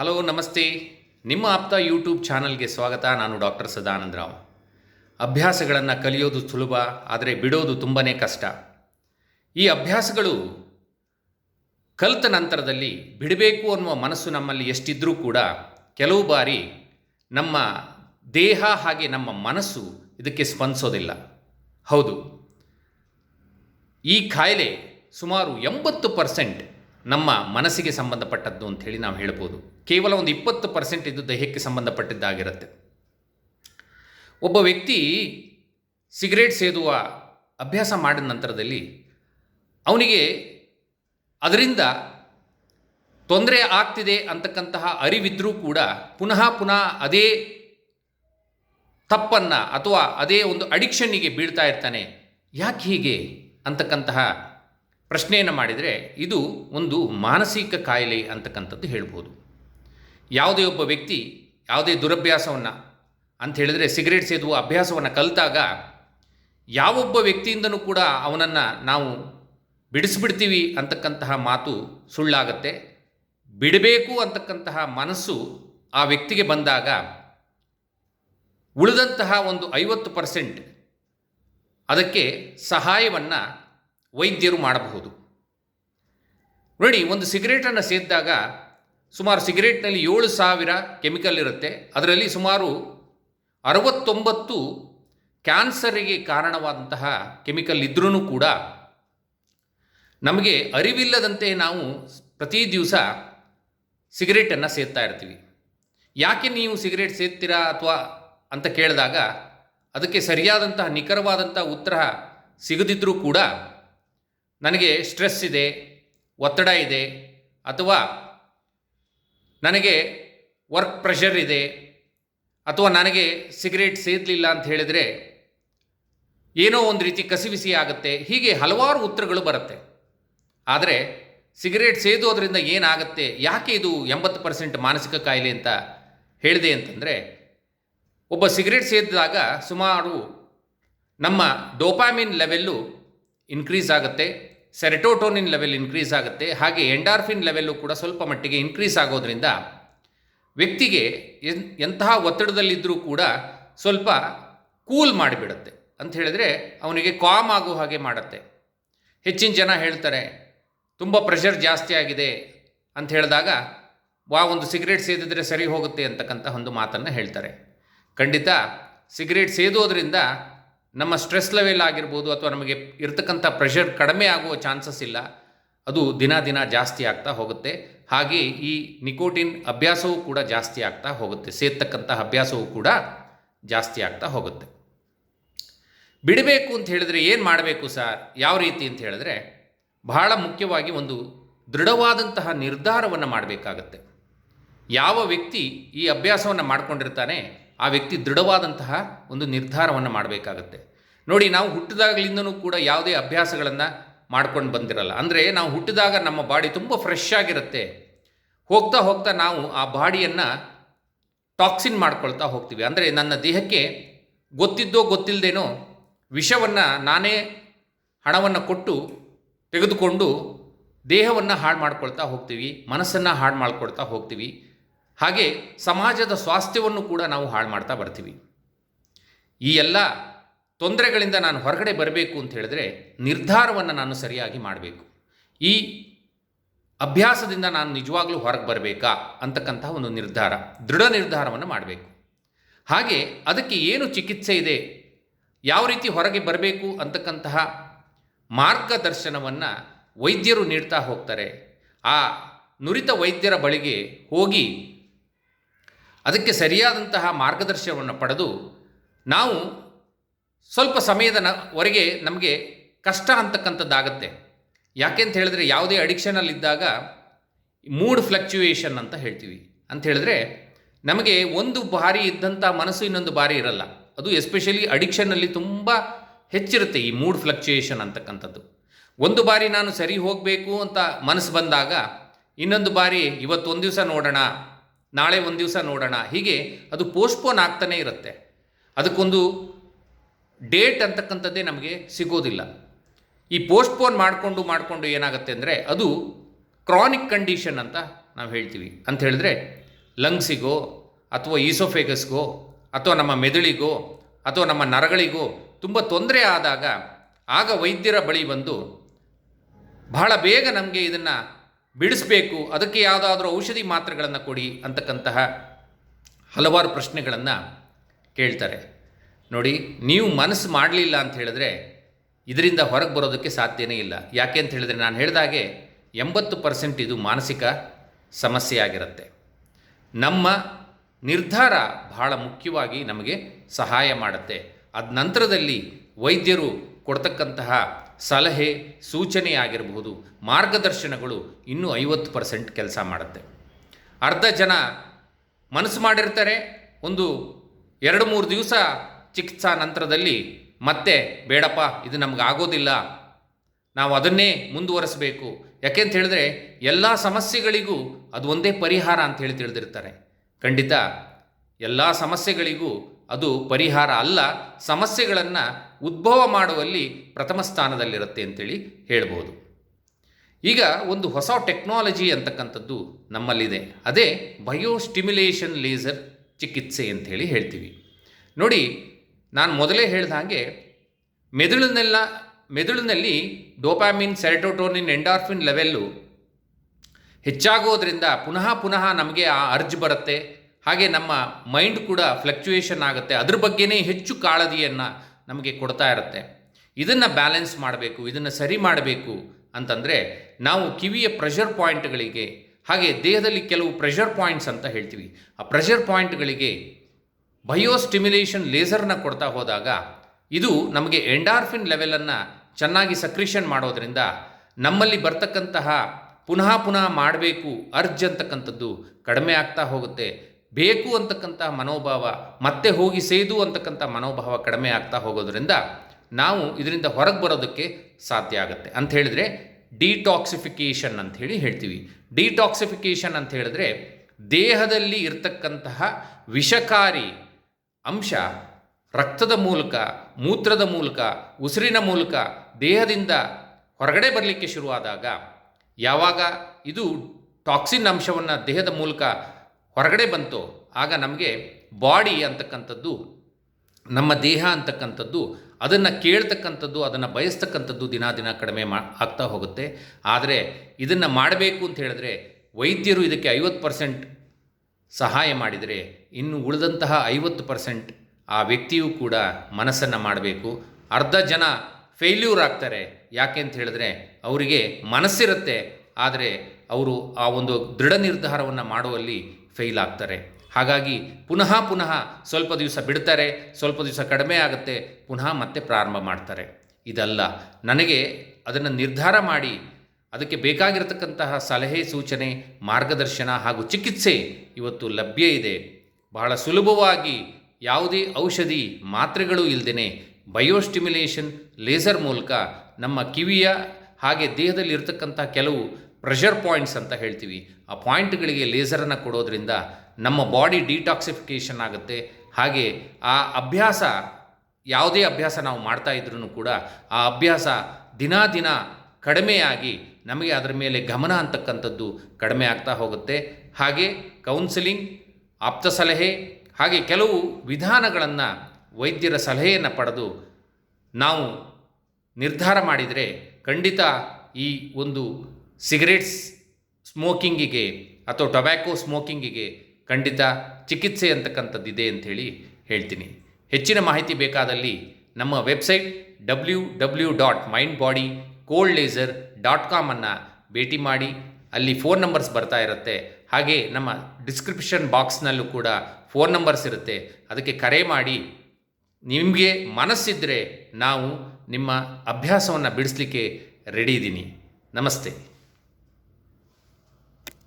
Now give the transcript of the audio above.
Hello, ನಮಸ್ತೆ. ನಿಮ್ಮ ಆಪ್ತ ಯೂಟ್ಯೂಬ್ ಚಾನಲ್ಗೆ ಸ್ವಾಗತ. ನಾನು ಡಾಕ್ಟರ್ ಸದಾನಂದ ರಾವ್ ಅಭ್ಯಾಸಗಳನ್ನು ಕಲಿಯೋದು ಸುಲಭ, ಆದರೆ ಬಿಡೋದು ತುಂಬಾ ಕಷ್ಟ. ಈ ಅಭ್ಯಾಸಗಳು ಕಲಿತ ನಂತರದಲ್ಲಿ ಬಿಡಬೇಕು ಅನ್ನುವ ಮನಸ್ಸು ನಮ್ಮಲ್ಲಿ ಎಷ್ಟಿದ್ರೂ ಕೂಡ ಕೆಲವು ಬಾರಿ ನಮ್ಮ ದೇಹ ಹಾಗೆ ನಮ್ಮ ಮನಸ್ಸು ಇದಕ್ಕೆ ಸ್ಪಂದಿಸೋದಿಲ್ಲ. ಹೌದು. ಈ ಕಾಯಿಲೆ ಸುಮಾರು ಎಂಬತ್ತು ಪರ್ಸೆಂಟ್ ನಮ್ಮ ಮನಸ್ಸಿಗೆ ಸಂಬಂಧಪಟ್ಟದ್ದು ಅಂತ ಹೇಳಿ ನಾವು ಹೇಳ್ಬೋದು. ಕೇವಲ ಒಂದು ಇಪ್ಪತ್ತು ಪರ್ಸೆಂಟ್ ಇದು ದೇಹಕ್ಕೆ ಸಂಬಂಧಪಟ್ಟಿದ್ದಾಗಿರುತ್ತೆ. ಒಬ್ಬ ವ್ಯಕ್ತಿ ಸಿಗರೇಟ್ ಸೇದುವ ಅಭ್ಯಾಸ ಮಾಡಿದ ನಂತರದಲ್ಲಿ ಅವನಿಗೆ ಅದರಿಂದ ತೊಂದರೆ ಆಗ್ತಿದೆ ಅಂತಕ್ಕಂತಹ ಅರಿವಿದ್ರೂ ಕೂಡ ಪುನಃ ಪುನಃ ಅದೇ ತಪ್ಪನ್ನು ಅಥವಾ ಅದೇ ಒಂದು ಅಡಿಕ್ಷನ್ನಿಗೆ ಬೀಳ್ತಾ ಇರ್ತಾನೆ. ಯಾಕೆ ಹೀಗೆ ಅಂತಕ್ಕಂತಹ ಪ್ರಶ್ನೆಯನ್ನು ಮಾಡಿದರೆ ಇದು ಒಂದು ಮಾನಸಿಕ ಕಾಯಿಲೆ ಅಂತಕ್ಕಂಥದ್ದು ಹೇಳ್ಬೋದು. ಯಾವುದೇ ಒಬ್ಬ ವ್ಯಕ್ತಿ ಯಾವುದೇ ದುರಭ್ಯಾಸವನ್ನು ಅಂತ ಹೇಳಿದರೆ ಸಿಗರೇಟ್ ಸೇದುವ ಅಭ್ಯಾಸವನ್ನು ಕಲಿತಾಗ ಯಾವೊಬ್ಬ ವ್ಯಕ್ತಿಯಿಂದನೂ ಕೂಡ ಅವನನ್ನು ನಾವು ಬಿಡಿಸ್ಬಿಡ್ತೀವಿ ಅಂತಕ್ಕಂತಹ ಮಾತು ಸುಳ್ಳಾಗತ್ತೆ. ಬಿಡಬೇಕು ಅಂತಕ್ಕಂತಹ ಮನಸ್ಸು ಆ ವ್ಯಕ್ತಿಗೆ ಬಂದಾಗ ಉಳಿದಂತಹ ಒಂದು ಐವತ್ತು ಪರ್ಸೆಂಟ್ ಅದಕ್ಕೆ ಸಹಾಯವನ್ನು ವೈದ್ಯರು ಮಾಡಬಹುದು. ನೋಡಿ, ಒಂದು ಸಿಗರೇಟನ್ನು ಸೇದಿದಾಗ ಸುಮಾರು ಸಿಗರೇಟ್ನಲ್ಲಿ ಏಳು ಸಾವಿರ ಕೆಮಿಕಲ್ ಇರುತ್ತೆ. ಅದರಲ್ಲಿ ಸುಮಾರು ಅರವತ್ತೊಂಬತ್ತು ಕ್ಯಾನ್ಸರಿಗೆ ಕಾರಣವಾದಂತಹ ಕೆಮಿಕಲ್ ಇದ್ರೂ ಕೂಡ ನಮಗೆ ಅರಿವಿಲ್ಲದಂತೆ ನಾವು ಪ್ರತಿ ದಿವಸ ಸಿಗರೇಟನ್ನು ಸೇದ್ತಾ ಇರ್ತೀವಿ. ಯಾಕೆ ನೀವು ಸಿಗರೇಟ್ ಸೇದ್ತೀರಾ ಅಥವಾ ಅಂತ ಕೇಳಿದಾಗ ಅದಕ್ಕೆ ಸರಿಯಾದಂತಹ ನಿಖರವಾದಂಥ ಉತ್ತರ ಸಿಗದಿದ್ದರೂ ಕೂಡ ನನಗೆ ಸ್ಟ್ರೆಸ್ ಇದೆ, ಒತ್ತಡ ಇದೆ, ಅಥವಾ ನನಗೆ ವರ್ಕ್ ಪ್ರೆಷರ್ ಇದೆ, ಅಥವಾ ನನಗೆ ಸಿಗರೇಟ್ ಸೇದಲಿಲ್ಲ ಅಂತ ಹೇಳಿದರೆ ಏನೋ ಒಂದು ರೀತಿ ಕಸಿವಿಸಿ ಆಗುತ್ತೆ. ಹೀಗೆ ಹಲವಾರು ಉತ್ತರಗಳು ಬರುತ್ತೆ. ಆದರೆ ಸಿಗರೇಟ್ ಸೇದೋದ್ರಿಂದ ಏನಾಗುತ್ತೆ, ಯಾಕೆ ಇದು ಎಂಬತ್ತು ಪರ್ಸೆಂಟ್ ಮಾನಸಿಕ ಕಾಯಿಲೆ ಅಂತ ಹೇಳಿದೆ ಅಂತಂದರೆ, ಒಬ್ಬ ಸಿಗರೇಟ್ ಸೇದಿದಾಗ ಸುಮಾರು ನಮ್ಮ ಡೋಪಾಮಿನ್ ಲೆವೆಲ್ಲು ಇನ್ಕ್ರೀಸ್ ಆಗುತ್ತೆ ಸೆರೆಟೋಟೋನಿನ್ ಲೆವೆಲ್ ಇನ್ಕ್ರೀಸ್ ಆಗುತ್ತೆ, ಹಾಗೆ ಎಂಡಾರ್ಫಿನ್ ಲೆವೆಲ್ಲು ಕೂಡ ಸ್ವಲ್ಪ ಮಟ್ಟಿಗೆ ಇನ್ಕ್ರೀಸ್ ಆಗೋದ್ರಿಂದ ವ್ಯಕ್ತಿಗೆ ಎಂತಹ ಒತ್ತಡದಲ್ಲಿದ್ದರೂ ಕೂಡ ಸ್ವಲ್ಪ ಕೂಲ್ ಮಾಡಿಬಿಡುತ್ತೆ. ಅಂತ ಹೇಳಿದ್ರೆ ಅವನಿಗೆ ಕಾಮ್ ಆಗೋ ಹಾಗೆ ಮಾಡುತ್ತೆ. ಹೆಚ್ಚಿನ ಜನ ಹೇಳ್ತಾರೆ, ತುಂಬ ಪ್ರೆಷರ್ ಜಾಸ್ತಿ ಆಗಿದೆ ಅಂತ ಹೇಳಿದಾಗ, ವಾ, ಒಂದು ಸಿಗರೇಟ್ ಸೇದಿದ್ರೆ ಸರಿ ಹೋಗುತ್ತೆ ಅಂತಕ್ಕಂಥ ಒಂದು ಮಾತನ್ನು ಹೇಳ್ತಾರೆ. ಖಂಡಿತ ಸಿಗರೇಟ್ ಸೇದೋದ್ರಿಂದ ನಮ್ಮ ಸ್ಟ್ರೆಸ್ ಲೆವೆಲ್ ಆಗಿರ್ಬೋದು ಅಥವಾ ನಮಗೆ ಇರ್ತಕ್ಕಂಥ ಪ್ರೆಷರ್ ಕಡಿಮೆ ಆಗುವ ಚಾನ್ಸಸ್ ಇಲ್ಲ. ಅದು ದಿನ ದಿನ ಜಾಸ್ತಿ ಆಗ್ತಾ ಹೋಗುತ್ತೆ. ಹಾಗೆ ಈ ನಿಕೋಟಿನ್ ಅಭ್ಯಾಸವೂ ಕೂಡ ಜಾಸ್ತಿ ಆಗ್ತಾ ಹೋಗುತ್ತೆ. ಸೇರ್ತಕ್ಕಂಥ ಅಭ್ಯಾಸವೂ ಕೂಡ ಜಾಸ್ತಿ ಆಗ್ತಾ ಹೋಗುತ್ತೆ. ಬಿಡಬೇಕು ಅಂತ ಹೇಳಿದರೆ ಏನು ಮಾಡಬೇಕು ಸರ್ ಯಾವ ರೀತಿ ಅಂತ ಹೇಳಿದ್ರೆ ಬಹಳ ಮುಖ್ಯವಾಗಿ ಒಂದು ದೃಢವಾದಂತಹ ನಿರ್ಧಾರವನ್ನು ಮಾಡಬೇಕಾಗತ್ತೆ. ಯಾವ ವ್ಯಕ್ತಿ ಈ ಅಭ್ಯಾಸವನ್ನು ಮಾಡ್ಕೊಂಡಿರ್ತಾನೆ ಆ ವ್ಯಕ್ತಿ ದೃಢವಾದಂತಹ ಒಂದು ನಿರ್ಧಾರವನ್ನು ಮಾಡಬೇಕಾಗತ್ತೆ. ನೋಡಿ, ನಾವು ಹುಟ್ಟಿದಾಗಲಿಂದನೂ ಕೂಡ ಯಾವುದೇ ಅಭ್ಯಾಸಗಳನ್ನು ಮಾಡ್ಕೊಂಡು ಬಂದಿರಲ್ಲ. ಅಂದರೆ ನಾವು ಹುಟ್ಟಿದಾಗ ನಮ್ಮ ಬಾಡಿ ತುಂಬ ಫ್ರೆಶ್ ಆಗಿರುತ್ತೆ. ಹೋಗ್ತಾ ಹೋಗ್ತಾ ನಾವು ಆ ಬಾಡಿಯನ್ನು ಟಾಕ್ಸಿನ್ ಮಾಡ್ಕೊಳ್ತಾ ಹೋಗ್ತೀವಿ. ಅಂದರೆ ನನ್ನ ದೇಹಕ್ಕೆ ಗೊತ್ತಿದ್ದೋ ಗೊತ್ತಿಲ್ಲದೇನೋ ವಿಷವನ್ನು ನಾನೇ ಹಣವನ್ನು ಕೊಟ್ಟು ತೆಗೆದುಕೊಂಡು ದೇಹವನ್ನು ಹಾಳು ಮಾಡ್ಕೊಳ್ತಾ ಹೋಗ್ತೀವಿ, ಮನಸ್ಸನ್ನು ಹಾಳು ಮಾಡ್ಕೊಳ್ತಾ ಹೋಗ್ತೀವಿ. ಹಾಗೆ ಸಮಾಜದ ಸ್ವಾಸ್ಥ್ಯವನ್ನು ಕೂಡ ನಾವು ಹಾಳು ಮಾಡ್ತಾ ಬರ್ತೀವಿ. ಈ ಎಲ್ಲ ತೊಂದರೆಗಳಿಂದ ನಾನು ಹೊರಗಡೆ ಬರಬೇಕು ಅಂತ ಹೇಳಿದ್ರೆ ನಿರ್ಧಾರವನ್ನು ನಾನು ಸರಿಯಾಗಿ ಮಾಡಬೇಕು. ಈ ಅಭ್ಯಾಸದಿಂದ ನಾನು ನಿಜವಾಗ್ಲೂ ಹೊರಗೆ ಬರಬೇಕಾ ಅಂತಕ್ಕಂತಹ ಒಂದು ನಿರ್ಧಾರ, ದೃಢ ನಿರ್ಧಾರವನ್ನು ಮಾಡಬೇಕು. ಹಾಗೆ ಅದಕ್ಕೆ ಏನು ಚಿಕಿತ್ಸೆ ಇದೆ, ಯಾವ ರೀತಿ ಹೊರಗೆ ಬರಬೇಕು ಅಂತಕ್ಕಂತಹ ಮಾರ್ಗದರ್ಶನವನ್ನು ವೈದ್ಯರು ನೀಡ್ತಾ ಹೋಗ್ತಾರೆ. ಆ ನುರಿತ ವೈದ್ಯರ ಬಳಿಗೆ ಹೋಗಿ ಅದಕ್ಕೆ ಸರಿಯಾದಂತಹ ಮಾರ್ಗದರ್ಶನವನ್ನು ಪಡೆದು ನಾವು ಸ್ವಲ್ಪ ಸಮಯದ ನವರೆಗೆ ವರೆಗೆ ನಮಗೆ ಕಷ್ಟ ಅಂತಕ್ಕಂಥದ್ದಾಗತ್ತೆ. ಯಾಕೆಂತ ಹೇಳಿದ್ರೆ ಯಾವುದೇ ಅಡಿಕ್ಷನಲ್ಲಿದ್ದಾಗ ಮೂಡ್ ಫ್ಲಕ್ಚುಯೇಷನ್ ಅಂತ ಹೇಳ್ತೀವಿ. ಅಂತ ಹೇಳಿದ್ರೆ ನಮಗೆ ಒಂದು ಬಾರಿ ಇದ್ದಂಥ ಮನಸ್ಸು ಇನ್ನೊಂದು ಬಾರಿ ಇರಲ್ಲ. ಅದು ಎಸ್ಪೆಷಲಿ ಅಡಿಕ್ಷನಲ್ಲಿ ತುಂಬ ಹೆಚ್ಚಿರುತ್ತೆ ಈ ಮೂಡ್ ಫ್ಲಕ್ಚುಯೇಷನ್ ಅಂತಕ್ಕಂಥದ್ದು. ಒಂದು ಬಾರಿ ನಾನು ಸರಿ ಹೋಗಬೇಕು ಅಂತ ಮನಸ್ಸು ಬಂದಾಗ ಇನ್ನೊಂದು ಬಾರಿ ಇವತ್ತು ಒಂದು ದಿವಸ ನೋಡೋಣ ನಾಳೆ ಒಂದು ದಿವಸ ನೋಡೋಣ. ಹೀಗೆ ಅದು ಪೋಸ್ಟ್ಪೋನ್ ಆಗ್ತಾನೇ ಇರುತ್ತೆ. ಅದಕ್ಕೊಂದು ಡೇಟ್ ಅಂತಕ್ಕಂಥದ್ದೇ ನಮಗೆ ಸಿಗೋದಿಲ್ಲ. ಈ ಪೋಸ್ಟ್ಪೋನ್ ಮಾಡಿಕೊಂಡು ಮಾಡಿಕೊಂಡು ಏನಾಗುತ್ತೆ ಅಂದರೆ ಅದು ಕ್ರಾನಿಕ್ ಕಂಡೀಷನ್ ಅಂತ ನಾವು ಹೇಳ್ತೀವಿ. ಅಂತ ಹೇಳಿದ್ರೆ ಲಂಗ್ಸಿಗೋ ಅಥವಾ ಈಸೋಫೇಗಸ್ಗೋ ಅಥವಾ ನಮ್ಮ ಮೆದುಳಿಗೋ, ಅಥವಾ ನಮ್ಮ ನರಗಳಿಗೋ ತುಂಬ ತೊಂದರೆ ಆದಾಗ ಆಗ ವೈದ್ಯರ ಬಳಿ ಬಂದು ಬಹಳ ಬೇಗ ನಮಗೆ ಇದನ್ನು ಬಿಡಿಸ್ಬೇಕು, ಅದಕ್ಕೆ ಯಾವುದಾದ್ರೂ ಔಷಧಿ ಮಾತ್ರೆಗಳನ್ನು ಕೊಡಿ ಅಂತಕ್ಕಂತಹ ಹಲವಾರು ಪ್ರಶ್ನೆಗಳನ್ನು ಕೇಳ್ತಾರೆ. ನೋಡಿ, ನೀವು ಮನಸ್ಸು ಮಾಡಲಿಲ್ಲ ಅಂತ ಹೇಳಿದ್ರೆ ಇದರಿಂದ ಹೊರಗೆ ಬರೋದಕ್ಕೆ ಸಾಧ್ಯನೇ ಇಲ್ಲ. ಯಾಕೆ ಅಂತ ಹೇಳಿದ್ರೆ ನಾನು ಹೇಳಿದಾಗೆ ಎಂಬತ್ತು ಪರ್ಸೆಂಟ್ ಇದು ಮಾನಸಿಕ ಸಮಸ್ಯೆ ಆಗಿರುತ್ತೆ. ನಮ್ಮ ನಿರ್ಧಾರ ಬಹಳ ಮುಖ್ಯವಾಗಿ ನಮಗೆ ಸಹಾಯ ಮಾಡುತ್ತೆ. ಅದ ನಂತರದಲ್ಲಿ ವೈದ್ಯರು ಕೊಡ್ತಕ್ಕಂತಹ ಸಲಹೆ, ಸೂಚನೆ ಆಗಿರಬಹುದು, ಮಾರ್ಗದರ್ಶನಗಳು ಇನ್ನೂ ಐವತ್ತು ಪರ್ಸೆಂಟ್ ಕೆಲಸ ಮಾಡುತ್ತೆ. ಅರ್ಧ ಜನ ಮನಸ್ಸು ಮಾಡಿರ್ತಾರೆ, ಒಂದು ಎರಡು ಮೂರು ದಿವಸ ಚಿಕಿತ್ಸಾ ನಂತರದಲ್ಲಿ ಮತ್ತೆ, ಬೇಡಪ್ಪ, ಇದು ನಮ್ಗೆ ಆಗೋದಿಲ್ಲ, ನಾವು ಅದನ್ನೇ ಮುಂದುವರಿಸಬೇಕು. ಯಾಕೆಂತ ಹೇಳಿದ್ರೆ, ಎಲ್ಲ ಸಮಸ್ಯೆಗಳಿಗೂ ಅದು ಒಂದೇ ಪರಿಹಾರ ಅಂತ ಹೇಳಿ ತಿಳಿದಿರ್ತಾರೆ. ಖಂಡಿತ, ಎಲ್ಲ ಸಮಸ್ಯೆಗಳಿಗೂ ಅದು ಪರಿಹಾರ ಅಲ್ಲ, ಸಮಸ್ಯೆಗಳನ್ನು ಉದ್ಭವ ಮಾಡುವಲ್ಲಿ ಪ್ರಥಮ ಸ್ಥಾನದಲ್ಲಿರುತ್ತೆ ಅಂತೇಳಿ ಹೇಳ್ಬೋದು. ಈಗ ಒಂದು ಹೊಸ ಟೆಕ್ನಾಲಜಿ ಅಂತಕ್ಕಂಥದ್ದು ನಮ್ಮಲ್ಲಿದೆ. ಅದೇ ಬಯೋಸ್ಟಿಮ್ಯುಲೇಷನ್ ಲೇಸರ್ ಚಿಕಿತ್ಸೆ ಅಂಥೇಳಿ ಹೇಳ್ತೀವಿ. ನೋಡಿ, ನಾನು ಮೊದಲೇ ಹೇಳಿದ ಹಾಗೆ ಮೆದುಳಿನೆಲ್ಲ, ಮೆದುಳಿನಲ್ಲಿ ಡೋಪಾಮಿನ್, ಸೆರೆಟೋಟೋನಿನ್, ಎಂಡಾರ್ಫಿನ್ ಲೆವೆಲ್ಲು ಹೆಚ್ಚಾಗೋದ್ರಿಂದ ಪುನಃ ಪುನಃ ನಮಗೆ ಆ ಅರ್ಜ್ ಬರುತ್ತೆ ಹಾಗೆ ನಮ್ಮ ಮೈಂಡ್ ಕೂಡ ಫ್ಲಕ್ಚುಯೇಷನ್ ಆಗುತ್ತೆ. ಅದ್ರ ಬಗ್ಗೆನೇ ಹೆಚ್ಚು ಕಾಳಜಿಯನ್ನು ನಮಗೆ ಕೊಡ್ತಾ ಇರುತ್ತೆ. ಇದನ್ನು ಬ್ಯಾಲೆನ್ಸ್ ಮಾಡಬೇಕು, ಇದನ್ನು ಸರಿ ಮಾಡಬೇಕು ಅಂತಂದರೆ ನಾವು ಕಿವಿಯ ಪ್ರೆಷರ್ ಪಾಯಿಂಟ್ಗಳಿಗೆ, ಹಾಗೆ ದೇಹದಲ್ಲಿ ಕೆಲವು ಪ್ರೆಷರ್ ಪಾಯಿಂಟ್ಸ್ ಅಂತ ಹೇಳ್ತೀವಿ. ಆ ಪ್ರೆಷರ್ ಪಾಯಿಂಟ್ಗಳಿಗೆ ಬಯೋಸ್ಟಿಮ್ಯುಲೇಷನ್ ಲೇಸರ್ನ ಕೊಡ್ತಾ ಹೋದಾಗ ಇದು ನಮಗೆ ಎಂಡಾರ್ಫಿನ್ ಲೆವೆಲನ್ನು ಚೆನ್ನಾಗಿ ಸಕ್ರಿಷನ್ ಮಾಡೋದ್ರಿಂದ ನಮ್ಮಲ್ಲಿ ಬರ್ತಕ್ಕಂತಹ ಪುನಃ ಪುನಃ ಮಾಡಬೇಕು ಅರ್ಜ್ ಅಂತಕ್ಕಂಥದ್ದು ಕಡಿಮೆ ಆಗ್ತಾ ಹೋಗುತ್ತೆ. ಬೇಕು ಅಂತಕ್ಕಂಥ ಮನೋಭಾವ, ಮತ್ತೆ ಹೋಗಿ ಸೇದು ಅಂತಕ್ಕಂಥ ಮನೋಭಾವ ಕಡಿಮೆ ಆಗ್ತಾ ಹೋಗೋದ್ರಿಂದ ನಾವು ಇದರಿಂದ ಹೊರಗೆ ಬರೋದಕ್ಕೆ ಸಾಧ್ಯ ಆಗುತ್ತೆ. ಅಂತ ಹೇಳಿದ್ರೆ ಡಿಟಾಕ್ಸಿಫಿಕೇಷನ್ ಅಂತ ಹೇಳಿ ಹೇಳ್ತೀವಿ. ಡಿಟಾಕ್ಸಿಫಿಕೇಷನ್ ಅಂತ ಹೇಳಿದ್ರೆ ದೇಹದಲ್ಲಿ ಇರ್ತಕ್ಕಂತಹ ವಿಷಕಾರಿ ಅಂಶ ರಕ್ತದ ಮೂಲಕ, ಮೂತ್ರದ ಮೂಲಕ, ಉಸಿರಿನ ಮೂಲಕ ದೇಹದಿಂದ ಹೊರಗಡೆ ಬರಲಿಕ್ಕೆ ಶುರುವಾದಾಗ ಯಾವಾಗ ಇದು ಟಾಕ್ಸಿನ್ ಅಂಶವನ್ನು ದೇಹದ ಮೂಲಕ ಹೊರಗಡೆ ಬಂತು, ಆಗ ನಮಗೆ ಬಾಡಿ ಅಂತಕ್ಕಂಥದ್ದು, ನಮ್ಮ ದೇಹ ಅಂತಕ್ಕಂಥದ್ದು, ಅದನ್ನು ಕೇಳ್ತಕ್ಕಂಥದ್ದು, ಅದನ್ನು ಬಯಸ್ತಕ್ಕಂಥದ್ದು ದಿನ ದಿನ ಕಡಿಮೆ ಮಾ, ಆಗ್ತಾ ಹೋಗುತ್ತೆ. ಆದರೆ ಇದನ್ನು ಮಾಡಬೇಕು ಅಂತ ಹೇಳಿದ್ರೆ ವೈದ್ಯರು ಇದಕ್ಕೆ ಐವತ್ತು ಪರ್ಸೆಂಟ್ ಸಹಾಯ ಮಾಡಿದರೆ ಇನ್ನು ಉಳಿದಂತಹ ಐವತ್ತು ಪರ್ಸೆಂಟ್ ಆ ವ್ಯಕ್ತಿಯೂ ಕೂಡ ಮನಸ್ಸನ್ನು ಮಾಡಬೇಕು. ಅರ್ಧ ಜನ ಫೇಲ್ಯೂರ್ ಆಗ್ತಾರೆ. ಯಾಕೆ ಅಂತ ಹೇಳಿದ್ರೆ ಅವರಿಗೆ ಮನಸ್ಸಿರುತ್ತೆ, ಆದರೆ ಅವರು ಆ ಒಂದು ದೃಢ ನಿರ್ಧಾರವನ್ನು ಮಾಡುವಲ್ಲಿ ಫೇಲ್ ಆಗ್ತಾರೆ. ಹಾಗಾಗಿ ಪುನಃ ಪುನಃ ಸ್ವಲ್ಪ ದಿವಸ ಬಿಡ್ತಾರೆ, ಸ್ವಲ್ಪ ದಿವಸ ಕಡಿಮೆ ಆಗುತ್ತೆ, ಪುನಃ ಮತ್ತೆ ಪ್ರಾರಂಭ ಮಾಡ್ತಾರೆ. ಇದಲ್ಲ. ನನಗೆ ಅದನ್ನು ನಿರ್ಧಾರ ಮಾಡಿ ಅದಕ್ಕೆ ಬೇಕಾಗಿರತಕ್ಕಂತಹ ಸಲಹೆ, ಸೂಚನೆ, ಮಾರ್ಗದರ್ಶನ ಹಾಗೂ ಚಿಕಿತ್ಸೆ ಇವತ್ತು ಲಭ್ಯ ಇದೆ. ಬಹಳ ಸುಲಭವಾಗಿ ಯಾವುದೇ ಔಷಧಿ ಮಾತ್ರೆಗಳು ಇಲ್ಲದೇ ಬಯೋಸ್ಟಿಮ್ಯುಲೇಷನ್ ಲೇಸರ್ ಮೂಲಕ ನಮ್ಮ ಕಿವಿಯ ಹಾಗೆ ದೇಹದಲ್ಲಿ ಇರತಕ್ಕಂಥ ಕೆಲವು ಪ್ರೆಷರ್ ಪಾಯಿಂಟ್ಸ್ ಅಂತ ಹೇಳ್ತೀವಿ. ಆ ಪಾಯಿಂಟ್ಗಳಿಗೆ ಲೇಸರನ್ನು ಕೊಡೋದ್ರಿಂದ ನಮ್ಮ ಬಾಡಿ ಡಿಟಾಕ್ಸಿಫಿಕೇಷನ್ ಆಗುತ್ತೆ. ಹಾಗೆ ಆ ಅಭ್ಯಾಸ, ಯಾವುದೇ ಅಭ್ಯಾಸ ನಾವು ಮಾಡ್ತಾ ಇದ್ರೂ ಕೂಡ ಆ ಅಭ್ಯಾಸ ದಿನಾ ದಿನ ಕಡಿಮೆಯಾಗಿ ನಮಗೆ ಅದರ ಮೇಲೆ ಗಮನ ಅಂತಕ್ಕಂಥದ್ದು ಕಡಿಮೆ ಆಗ್ತಾ ಹೋಗುತ್ತೆ. ಹಾಗೆ ಕೌನ್ಸಿಲಿಂಗ್ ಆಪ್ತ ಸಲಹೆ, ಹಾಗೆ ಕೆಲವು ವಿಧಾನಗಳನ್ನು ವೈದ್ಯರ ಸಲಹೆಯನ್ನು ಪಡೆದು ನಾವು ನಿರ್ಧಾರ ಮಾಡಿದರೆ ಖಂಡಿತ ಈ ಒಂದು ಸಿಗರೇಟ್ಸ್ ಸ್ಮೋಕಿಂಗಿಗೆ ಅಥವಾ ಟೊಬ್ಯಾಕೋ ಸ್ಮೋಕಿಂಗಿಗೆ ಖಂಡಿತ ಚಿಕಿತ್ಸೆ ಅಂತಕ್ಕಂಥದ್ದಿದೆ ಅಂಥೇಳಿ ಹೇಳ್ತೀನಿ. ಹೆಚ್ಚಿನ ಮಾಹಿತಿ ಬೇಕಾದಲ್ಲಿ ನಮ್ಮ website W W dot mind body cold laser dot ಕಾಮನ್ನು ಭೇಟಿ ಮಾಡಿ. ಅಲ್ಲಿ ಫೋನ್ ನಂಬರ್ಸ್ ಬರ್ತಾ ಇರುತ್ತೆ. ಹಾಗೆ ನಮ್ಮ ಡಿಸ್ಕ್ರಿಪ್ಷನ್ ಬಾಕ್ಸ್ನಲ್ಲೂ ಕೂಡ ಫೋನ್ ನಂಬರ್ಸ್ ಇರುತ್ತೆ. ಅದಕ್ಕೆ ಕರೆ ಮಾಡಿ. ನಿಮಗೆ ಮನಸ್ಸಿದ್ದರೆ ನಾವು ನಿಮ್ಮ ಅಭ್ಯಾಸವನ್ನು ಬಿಡಿಸ್ಲಿಕ್ಕೆ ರೆಡಿ ಇದ್ದೀನಿ ನಮಸ್ತೆ.